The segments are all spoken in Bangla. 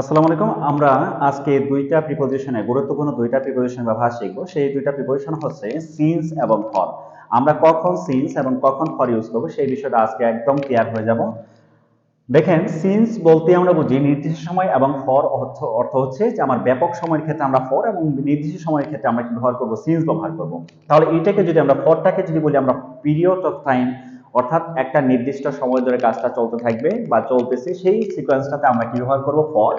আসসালামু আলাইকুম। আমরা আজকে দুইটা প্রিপোজিশনে গুরুত্বপূর্ণ দুইটা প্রিপোজিশন ব্যবহার শিখব। সেই দুইটা প্রিপোজিশন হচ্ছে সিন্স এবং ফর আমরা কখন সিন্স এবং কখন ফর ইউজ করব সেই বিষয়টা আজকে একদম ক্লিয়ার হয়ে যাব। দেখেন সিন্স বলতে আমরা বুঝি নির্দিষ্ট সময় এবং ফর অর্থ অর্থ হচ্ছে যে আমার ব্যাপক সময়ের ক্ষেত্রে আমরা ফর এবং নির্দিষ্ট সময়ের ক্ষেত্রে আমরা কি ব্যবহার করব? সিন্স ব্যবহার করব। তাহলে এটাকে যদি আমরা ফরটাকে যদি বলি, আমরা পিরিয়ড অফ টাইম অর্থাৎ একটা নির্দিষ্ট সময় ধরে কাজটা চলতে থাকবে বা চলতেছে, সেই সিকোয়েন্সটাতে আমরা কি ব্যবহার করব? ফর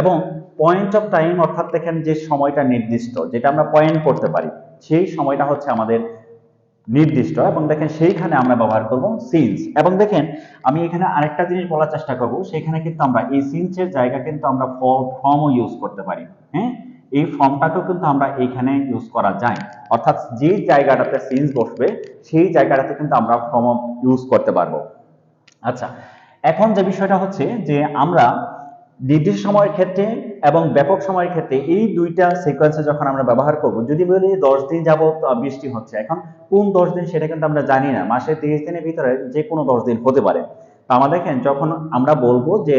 এবং পয়েন্ট অফ টাইম অর্থাৎ দেখেন যে সময়টা নির্দিষ্ট, যেটা আমরা পয়েন্ট করতে পারি, সেই সময়টা হচ্ছে আমাদের নির্দিষ্ট এবং দেখেন সেইখানে আমরা ব্যবহার করব সিন্স এবং দেখেন আমি এখানে আরেকটা জিনিস বলার চেষ্টা করব, সেখানে কিন্তু আমরা এই সিন্সের জায়গা কিন্তু আমরা ফর্মও ইউজ করতে পারি হ্যাঁ? এই ফর্মটাকেও কিন্তু আমরা এইখানে ইউজ করা যায়। অর্থাৎ যে জায়গাটাতে সিন্স বসবে সেই জায়গাটাতে কিন্তু আমরা ফর্ম ইউজ করতে পারব। আচ্ছা এখন যে বিষয়টা হচ্ছে যে আমরা নির্দিষ্ট সময়ের ক্ষেত্রে এবং ব্যাপক সময়ের ক্ষেত্রে এই দুইটা সিকোয়েন্সে যখন আমরা ব্যবহার করব যদি বলি দশ দিন আহ, বৃষ্টি হচ্ছে এখন কোন দশ দিন সেটা কিন্তু আমরা জানি না। মাসে তিরিশ দিনের ভিতরে যে কোনো দশ দিন হতে পারে। তো আমরা দেখেন যখন আমরা বলব যে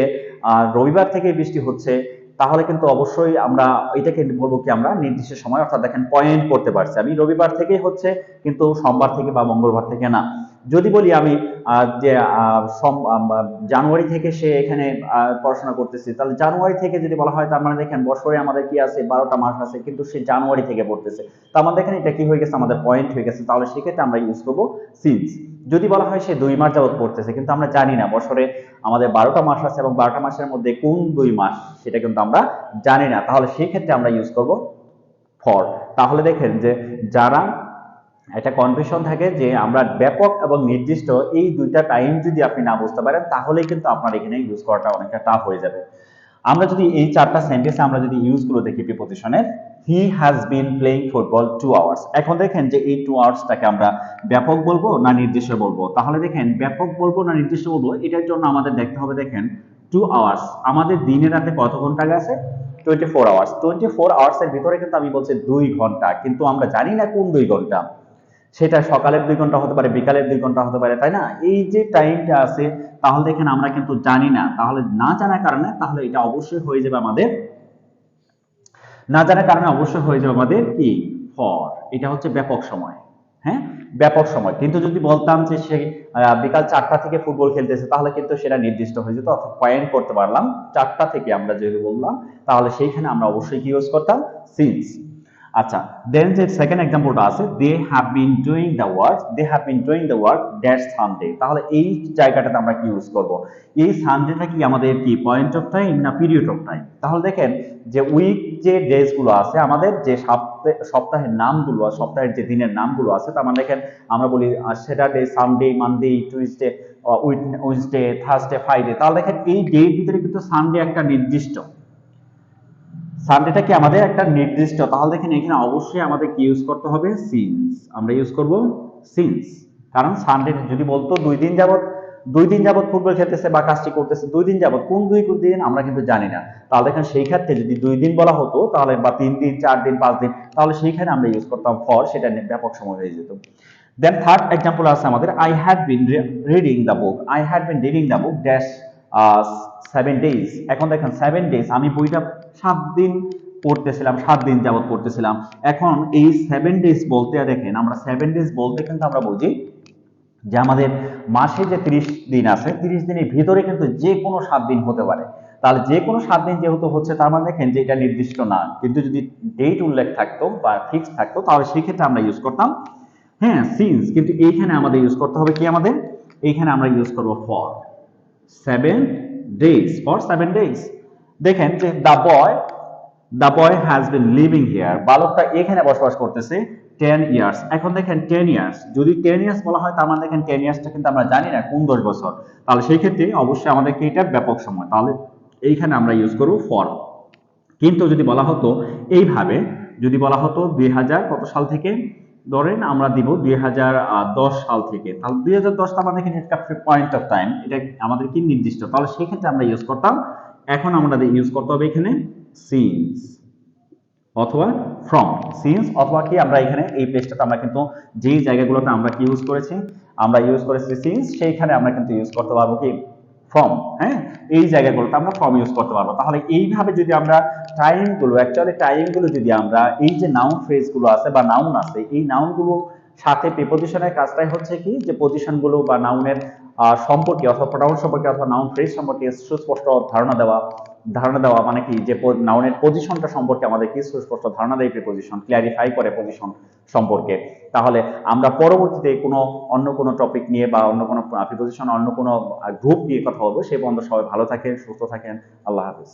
রবিবার থেকে বৃষ্টি হচ্ছে তাহলে কিন্তু অবশ্যই আমরা এটাকে বলব কি আমরা নির্দিষ্ট সময়, অর্থাৎ দেখেন পয়েন্ট করতে পারছি। আমি রবিবার থেকেই হচ্ছে, কিন্তু সোমবার থেকে বা মঙ্গলবার থেকে না। যদি বলি আমি যে জানুয়ারি থেকে সে এখানে পড়াশোনা করতেছে, তাহলে জানুয়ারি থেকে যদি বলা হয়, তার মানে দেখেন বছরে আমাদের কি আছে, বারোটা মাস আছে, কিন্তু সে জানুয়ারি থেকে পড়তেছে। তো আমাদের দেখেন এটা কি হয়ে গেছে, আমাদের পয়েন্ট হয়ে গেছে, তাহলে সেক্ষেত্রে আমরা ইউজ করব সিন্স যদি বলা হয় সে দুই মাস যাবত পড়তেছে, কিন্তু আমরা জানি না বছরে আমাদের বারোটা মাস আছে এবং বারোটা মাসের মধ্যে কোন দুই মাস, সেটা কিন্তু আমরা জানি না। তাহলে সেই ক্ষেত্রে আমরা ইউজ করব ফর তাহলে দেখেন যে, যারা একটা কনফিউশন থাকে যে আমরা ব্যাপক এবং নির্দিষ্ট এই দুইটা টাইম যদি আপনি না বুঝতে পারেন, তাহলেই কিন্তু আপনার এখানে ইউজ করাটা অনেকটা টাফ হয়ে যাবে। আমরা যদি এই চারটা সেন্টেন্সে আমরা যদি ইউজগুলো দেখি প্রিপোজিশনের he has been playing football two hours এখন দেখেন যে এই টু আওয়ার্সটাকে আমরা ব্যাপক বলব না নির্দিষ্ট বলব? তাহলে দেখেন ব্যাপক বলব না নির্দিষ্ট বলব, এটার জন্য আমাদের দেখতে হবে দেখেন টু আওয়ার্স আমাদের দিনে রাতে কত ঘণ্টা গেছে? Twenty four hours twenty four hours এর ভিতরে কিন্তু আমি বলছি দুই ঘণ্টা। কিন্তু আমরা জানি না কোন দুই ঘণ্টা। সেটা সকালের দুই ঘণ্টা হতে পারে, বিকালের দুই ঘণ্টা হতে পারে, তাই না? এই যে টাইমটা আছে, তাহলে দেখেন আমরা কিন্তু জানি না। তাহলে না জানার কারণে, তাহলে এটা অবশ্যই হয়ে যাবে আমাদের, না জানার কারণে অবশ্যই হয়ে যাবে আমাদের কি? ফর এটা হচ্ছে ব্যাপক সময় হ্যাঁ? ব্যাপক সময়। কিন্তু যদি বলতাম যে সে বিকাল চারটা থেকে ফুটবল খেলতেছে, তাহলে কিন্তু সেটা নির্দিষ্ট হয়ে যেত, অর্থাৎ পয়েন্ট করতে পারলাম। চারটা থেকে আমরা যদি বললাম, তাহলে সেইখানে আমরা অবশ্যই কি ইউজ করতাম? সিন্স আচ্ছা দেন যে সেকেন্ড এক্সাম্পলটা আছে they have been doing the work they have been doing the work that Sunday তাহলে এই জায়গাটাতে আমরা কি ইউজ করব? এই সানডেটা কি আমাদের কি পয়েন্ট অফ টাইম না পিরিয়ড অফ টাইম তাহলে দেখেন যে উইক যে ডেজগুলো আছে, আমাদের যে সপ্তাহে, সপ্তাহের নামগুলো সপ্তাহের যে দিনের নামগুলো আছে, তার মানে দেখেন আমরা বলি Saturday Sunday Monday Tuesday Wednesday Thursday Friday তাহলে দেখেন এই ডের ভিতরে কিন্তু সানডে একটা নির্দিষ্ট। সানডেটা কি আমাদের একটা নির্দিষ্ট? তাহলে দেখেন এখানে অবশ্যই আমাদের কি ইউজ করতে হবে? সিন্স আমরা ইউজ করব সিন্স কারণ সানডে যদি বলতো দুই দিন যাবত দুই দিন যাবত ফুটবল খেলতেছে বা কাজটি করতেছে, দুই দিন যাবত কোন দুই কোন দিন আমরা কিন্তু জানি না। তাহলে দেখেন সেই ক্ষেত্রে যদি দুই দিন বলা হতো, তাহলে বা তিন দিন, চার দিন, পাঁচ দিন, তাহলে সেইখানে আমরা ইউজ করতাম ফর সেটা নিয়ে ব্যাপক সময় হয়ে যেত। দেন থার্ড এক্সাম্পল আছে আমাদের। I had been reading the book I had been reading the book dash seven days এখন দেখেন সেভেন ডেজ আমি বইটা সাত দিন পড়তেছিলাম, সাত দিন যাবত পড়তেছিলাম। এখন এই সেভেন ডেজ বলতে দেখেন, আমরা সেভেন ডেজ বলতে কিন্তু আমরা বুঝি যে আমাদের মাসে যে তিরিশ দিন আছে, তিরিশ দিনের ভিতরে কিন্তু যে কোনো সাত দিন হতে পারে। তাহলে যে কোনো সাত দিন যেহেতু হচ্ছে, তার মানে দেখেন যে এটা নির্দিষ্ট না। কিন্তু যদি ডেট উল্লেখ থাকতো বা ফিক্স থাকতো, তাহলে সেক্ষেত্রে আমরা ইউজ করতাম। হ্যাঁ সিন্স কিন্তু এইখানে আমাদের ইউজ করতে হবে কি আমাদের? এইখানে আমরা ইউজ করব for seven days for seven days দেখেন যে the boy the boy has been living here বালকটা এখানে বসবাস করতেছে টেন ইয়ার্স এখন দেখেন টেন ইয়ার্স যদি টেন ইয়ার্স বলা হয়, তার মানে দেখেন টেন ইয়ার্সটা কিন্তু আমরা জানি না, কোন দশ বছর। তাহলে সেই ক্ষেত্রে অবশ্যই আমাদেরকে এটা ব্যাপক সময়। তাহলে এইখানে আমরা ইউজ করব ফর কিন্তু যদি বলা হতো, এইভাবে যদি বলা হতো দুই হাজার কত সাল থেকে? ধরেন আমরা দিব দুই হাজার দশ সাল থেকে। তাহলে দুই হাজার দশ আমাদের এখানে একটা পয়েন্ট অফ টাইম এটা আমাদের কি নির্দিষ্ট। তাহলে সেই ক্ষেত্রে আমরা ইউজ করতাম, এখন আমাদের ইউজ করতে হবে এখানে সিন্স অথবা ফ্রম সিন্স অথবা কি আমরা এখানে এই পেজটাতে আমরা কিন্তু যেই জায়গাগুলোতে আমরা কি ইউজ করেছি, আমরা ইউজ করেছি সিন্স সেইখানে আমরা কিন্তু ইউজ করতে পারব কি ফ্রম হ্যাঁ? এই জায়গাগুলোতে আমরা ফর্ম ইউজ করতে পারব। তাহলে এইভাবে যদি আমরা টাইমগুলো অ্যাকচুয়ালি টাইমগুলো যদি আমরা এই যে নাউন ফ্রেজগুলো আছে বা নাউন আছে, এই নাউনগুলো সাথে প্রিপোজিশনের কাজটাই হচ্ছে কি? যে পজিশনগুলো বা নাউনের সম্পর্কে অথবা প্রোনাউন সম্পর্কে অথবা নাউন ফ্রেজ সম্পর্কে সুস্পষ্ট ধারণা দেওয়া ধারণা দেওয়া মানে কি? যে নাউনের পজিশনটা সম্পর্কে আমাদের কি সুস্পষ্ট ধারণা দেয়? প্রিপোজিশন ক্লিয়ারিফাই করে পজিশন সম্পর্কে। তাহলে আমরা পরবর্তীতে কোনো অন্য কোনো টপিক নিয়ে বা অন্য কোনো প্রিপোজিশন অন্য কোনো গ্রুপ নিয়ে কথা বলব। সে পর্যন্ত সবাই ভালো থাকেন, সুস্থ থাকেন। আল্লাহ হাফিজ।